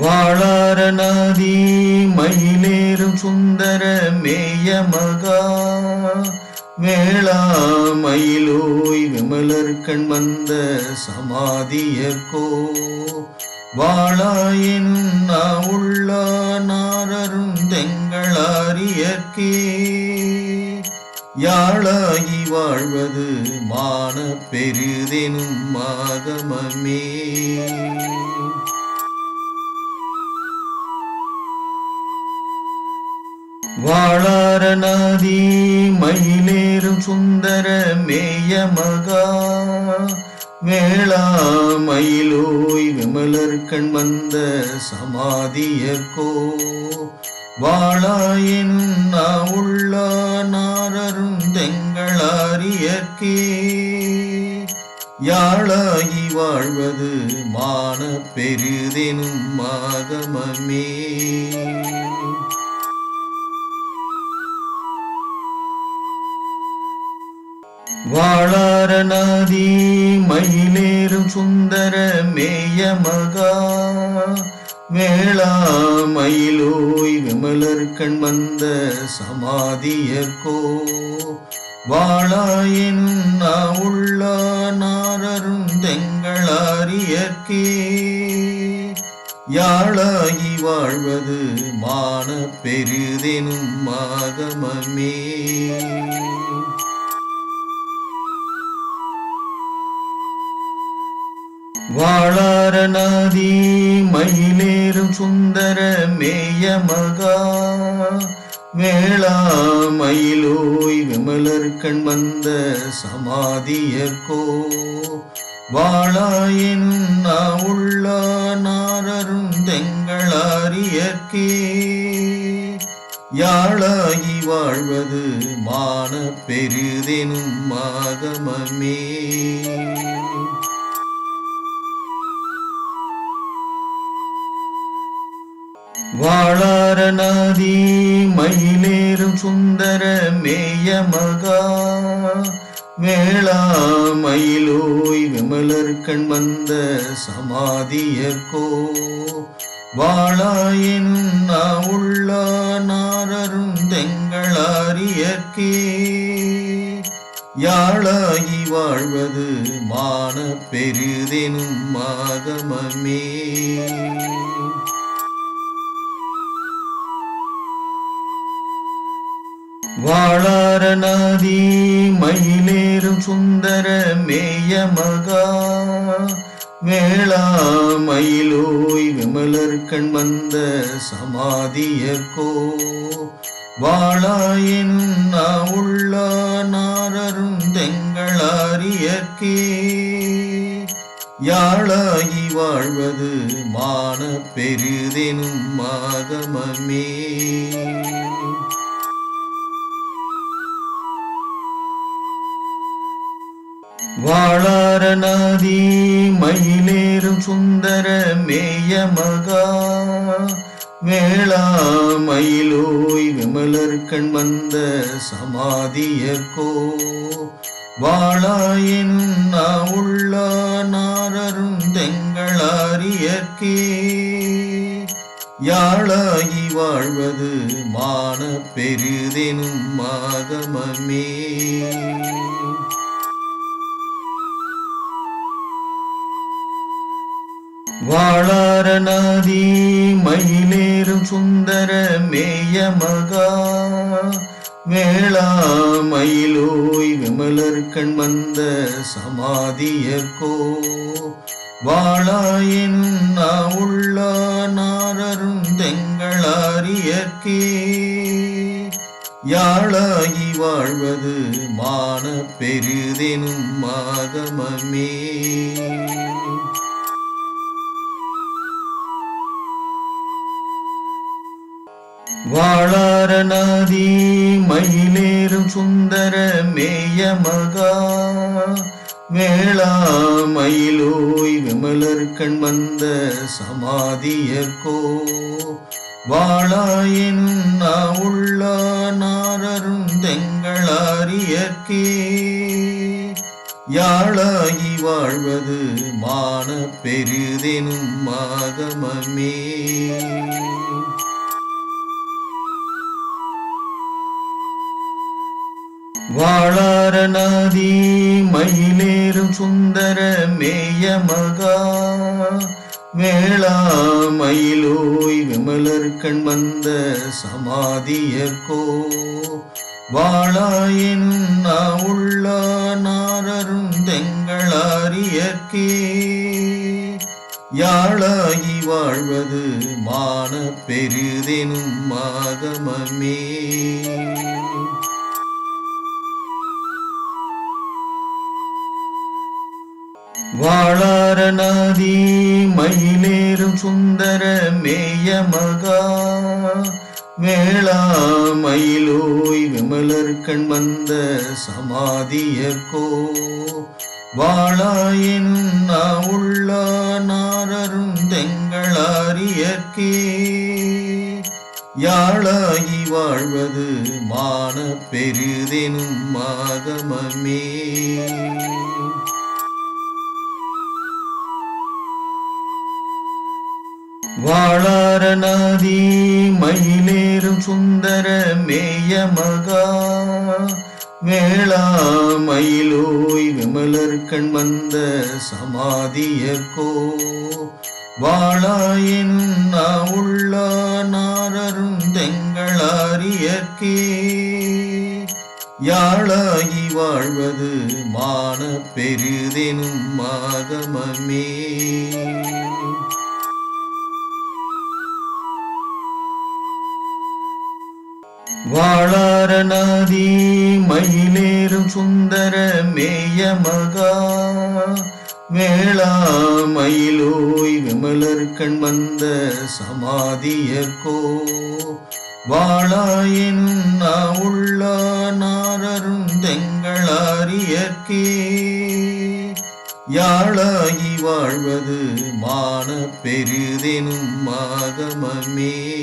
வாழாரநாதி மயிலேறும் சுந்தர மேய மகா வேளாமயிலோய் விமலர் கண் வந்த சமாதியர்கோ வாழாயினும் நா உள்ளா நாரரும் தெங்களாரியற்கே யாழாகி வாழ்வது மான பெரிதெனும் மாகமமே. வாழாரநாதி மயிலேறும் சுந்தர மேய மகா. வேளாமயிலோய் விமலர் கண் வந்த சமாதியர்கோ வாழாயினும் நா உள்ளா நாரரும் தெங்களாரியற்கே. யாழாகி வாழ்வது மான பெரிதெனும் மாகமமே. வாழாரநாதி மயிலேறும் சுந்தர மேய மகா. வேளாமயிலோய் விமலர் கண் வந்த சமாதியர்கோ வாழாயினும் நா உள்ளா நாரரும் தெங்களாரியற்கே யாழாகி வாழ்வது மான பெரிதெனும் மாகமமே. வாழாரநாதி மயிலேறும் சுந்தர மேய மகா. வேளாமயிலோய் விமலர் கண் வந்த சமாதியர்கோ வாழாயினும் நா உள்ளா நாரரும் தெங்களாரியற்கே யாழாகி வாழ்வது மான பெரிதெனும் மாகமமே. வாழாரநாதி மயிலேறும் சுந்தர மேய மகா வேளாமயிலோய் விமலர் கண் வந்த சமாதியர்கோ வாழாயினும் நா உள்ளா நாரரும் தெங்களாரியற்கே யாழாகி வாழ்வது மான பெரிதெனும் மாகமமே. வாழாரநாதி மயிலேறும் சுந்தர மேய மகா வேளாமயிலோய் விமலர் கண் வந்த சமாதியர்கோ வாழாயினும் நா உள்ளா நாரரும் தெங்களாரியற்கே. யாழாகி வாழ்வது மான பெரிதெனும் மாகமமே. வாழாரநாதி மயிலேறும் சுந்தர மேய மகா. வேளாமயிலோய் விமலர் கண் வந்த சமாதியர்கோ வாழாயினும் நா உள்ளா நாரரும் தெங்களாரியற்கே யாழாகி வாழ்வது மான பெரிதெனும் மாகமமே. வாழாரநாதி மயிலேறும் சுந்தர மேய மகா. வேளாமயிலோய் விமலர் கண் வந்த சமாதியர்கோ வாழாயினும் நா உள்ளா நாரரும் யாழாகி வாழ்வது மான பெரிதெனும் மாகமமே. வாழாரநாதி மயிலேறும் சுந்தர மேய மகா வேளாமயிலோய் விமலர் கண் வந்த சமாதியர்கோ வாழாயினும் நா உள்ள நாரரும் தெங்களாரியற்கே. யாழாகி வாழ்வது மான பெரிதெனும் மாகமமே. ஆகமமே வாழாரநாதி மயிலேறும் சுந்தர மேய மகா. வேளா மயிலோய் விமலர் கண் வந்த சமாதியர்கோ வாழாயினும் நா உள்ள நாரரும் தெங்களாரியற்கே யாழாகி வாழ்வது மான பெரிதெனும் ஆகமமே வாழாரநாதி மயிலேறும் சுந்தர மேய மகா வேளா மயிலோய் விமலர் கண் வந்த சமாதியர்கோ வாழாயினும் நா உள்ள நாரரும் தெங்களாரியற்கே யாழாகி வாழ்வது மான பெரிதெனும் ஆகமமே வாழாரநாதி மயிலேறும் சுந்தர மேய மகா. வேளா மயிலோய் விமலர் கண் வந்த சமாதியர்கோ வாழாயின் நா உள்ள நாரரும் தெங்களாரியற்கே. யாழாகி வாழ்வது மான பெரிதெனும் ஆகமமே வாழாரநாதி மயிலேறும் சுந்தர மேய மகா. வேளா மயிலோய் விமலர் கண் வந்த சமாதியர்கோ வாழாயினும் நா உள்ள நாரரும் தெங்களாரியற்கே. யாழாகி வாழ்வது மான பெரிதெனும் மாகமமே.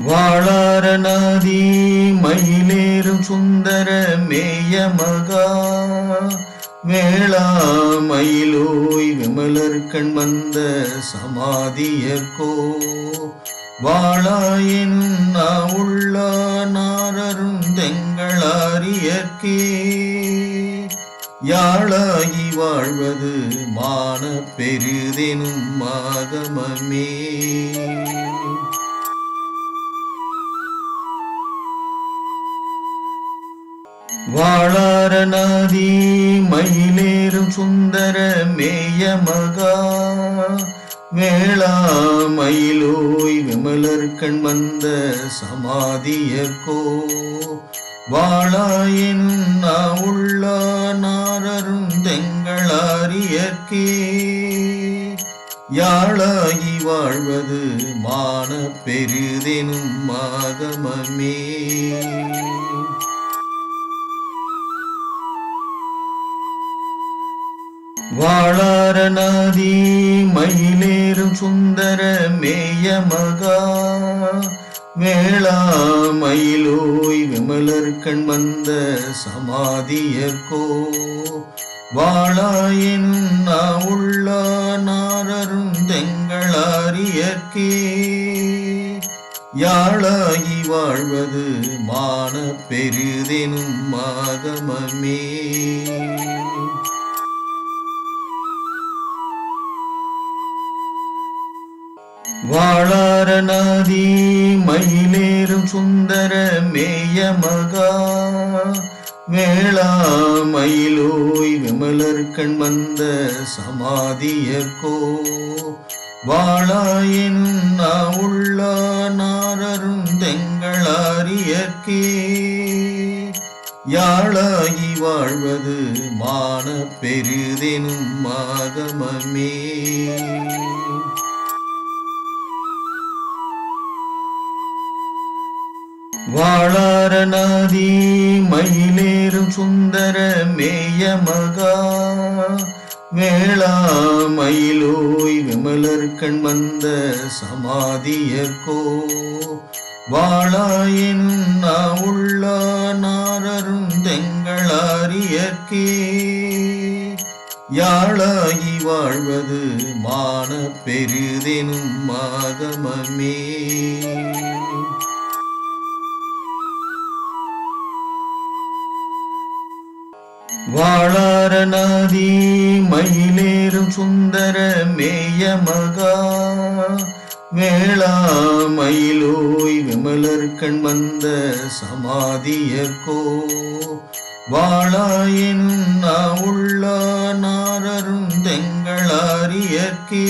ஆகமமே வாழாரநாதி மயிலேறும் சுந்தர மேய மகா. வேளா மயிலோய் விமலர் கண் வந்த சமாதியர்கோ வாழாயினும் நா உள்ள நாரரும் தெங்களாரியற்கே யாழாகி வாழ்வது மான பெரிதெனும் ஆகமமே வாழாரநாதி மயிலேறும் சுந்தர மேய மகா. வேளா மயிலோய் விமலர் கண் வந்த சமாதியர்கோ வாழாயினும் நா உள்ள நாரரும் தெங்களாரியற்கே யாழாகி வாழ்வது மான பெரிதெனும் ஆகமமே வாழாரநாதி மயிலேறும் சுந்தர மேய மகா. வேளா மயிலோய் விமலர் கண் வந்த சமாதியர்கோ வாழாயினும் நா உள்ள நாரரும் யாழாகி வாழ்வது மான பெரிதெனும் ஆகமமே வாழாரநாதி மயிலேறும் சுந்தர மேய மகா. வேளா மயிலோய் விமலர் கண் வந்த சமாதியர்கோ வாழாயினும் நா உள்ள நாரரும் தெங்களாரியற்கே யாழாகி வாழ்வது மான பெரிதெனும் மாகமமே. வாழாரநாதி மயிலேறும் சுந்தர மேய மகா. வேளா மயிலோய் விமலர் கண் வந்த சமாதியர்கோ வாழாயினும் உள்ள நாரரும் தெங்களாரியற்கே யாழாகி வாழ்வது மான பெரிதெனும் மாகமமே. வாழாரநாதி மயிலேறும் சுந்தர மேய மகா. வேளாமயிலோய் விமலர் கண் வந்த சமாதியர்கோ வாழாயினும் உள்ள நாரரும் தெங்களாரியற்கே.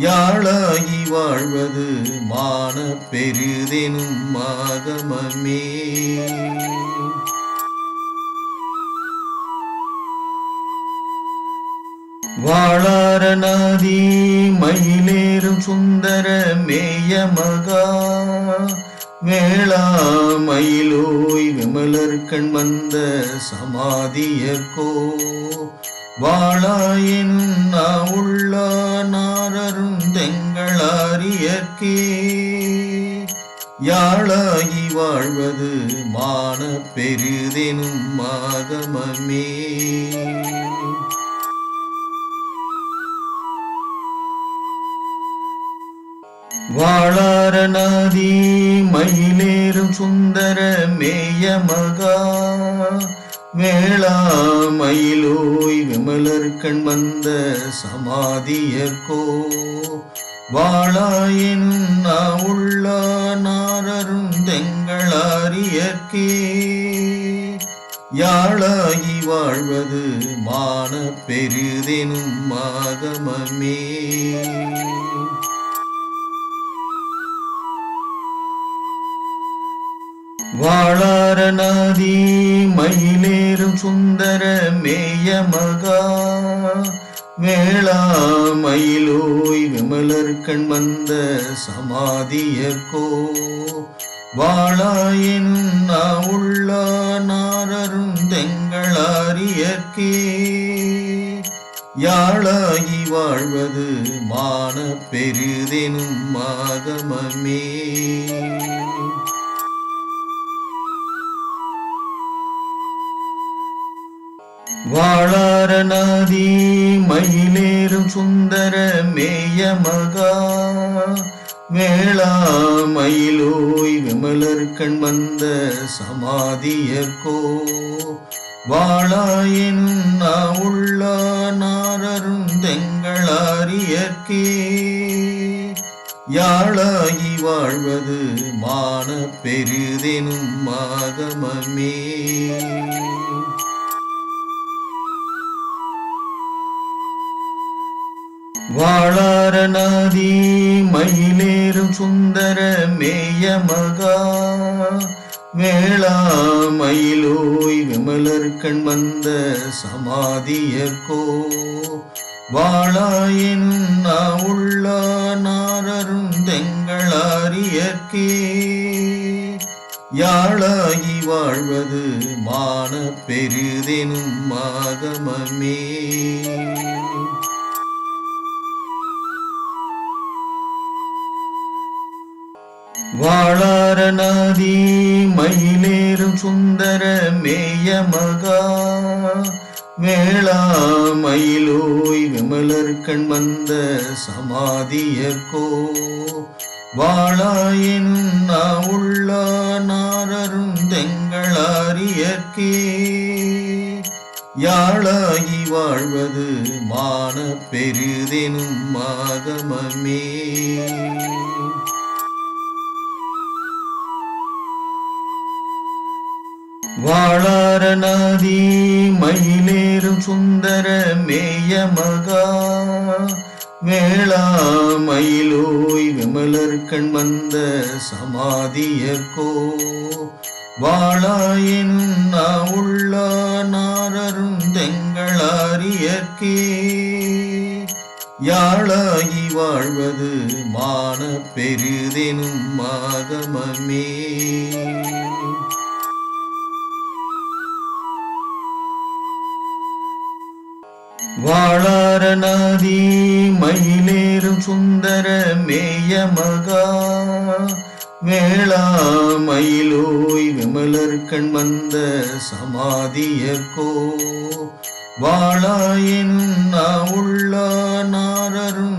யாழாகி வாழ்வது மான பெரிதெனும் மாகமமே. வாழாரநாதி மயிலேறும் சுந்தர மேய மகா. வேளாமயிலோய் விமலர் கண் வந்த சமாதியர்கோ வாழாயினும் நாவுள்ள நாரரும் தெங்களாரியற்கே யாழாகி வாழ்வது மான பெரிதெனும் மாகமமே வாழாரநாதி மயிலேறும் சுந்தர மேய மகா வேளாமயிலோய் விமலர் கண் வந்த சமாதியர்கோ வாழாயினும் நாவுள்ள நாரரும் தெங்களாரியற்கே யாழாகி வாழ்வது மான பெரிதெனும் மாகமமே. வாழாரநாதி மயிலேறும் சுந்தர மேய மகா. வேளாமயிலோய் விமலர் கண் வந்த சமாதியர்கோ வாழாயினும் நாவுள்ள நாரரும் தெங்களாரியற்கே. யாழாகி வாழ்வது மான பெரிதெனும் மாகமமே. வாழாரநாதி மயிலேறும் சுந்தர மேய மகா. வேளாமயிலோய் விமலர் கண் வந்த சமாதியர்கோ வாழாயினும் நாவுள்ள நாரரும் தெங்களாரியற்கே யாழாகி வாழ்வது மான பெரிதெனும் மாகமமே. வாழாரநாதி மயிலேறும் சுந்தர மேய மகா வேளாமயிலோய் விமலர் கண் வந்த சமாதியர்கோ வாழாயினும் நாவுள்ள நாரரும் தெங்களாரியற்கே யாழாகி வாழ்வது மான பெரிதெனும் மாகமமே. வாழாரநாதி மயிலேறும் சுந்தர மேய மகா. வேளாமயிலோய் விமலர் கண் வந்த சமாதியர்கோ வாழாயினும் உள்ள நாரரும் தெங்களாரியற்கே. யாழாகி வாழ்வது மான பெரிதெனும் மாகமமே. வாழாரநாதி மயிலேறும் சுந்தர மேய மகா. வேளாமயிலோய் விமலர் கண் வந்த சமாதியர்கோ வாழாயினும் நாவுள்ள நாரரும் தெங்களாரியற்கே யாழாகி வாழ்வது மான பெரிதெனும் மாகமமே. வாழாரநாதி மயிலேறும் சுந்தர மேய மகா. வேளாமயிலோய் விமலர் கண் வந்த சமாதியர்கோ வாழாயினும் நா உள்ள நாரரும்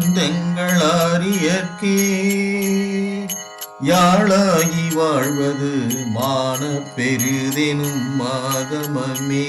யாழாகி வாழ்வது மான பெரிதெனும் மாகமமே.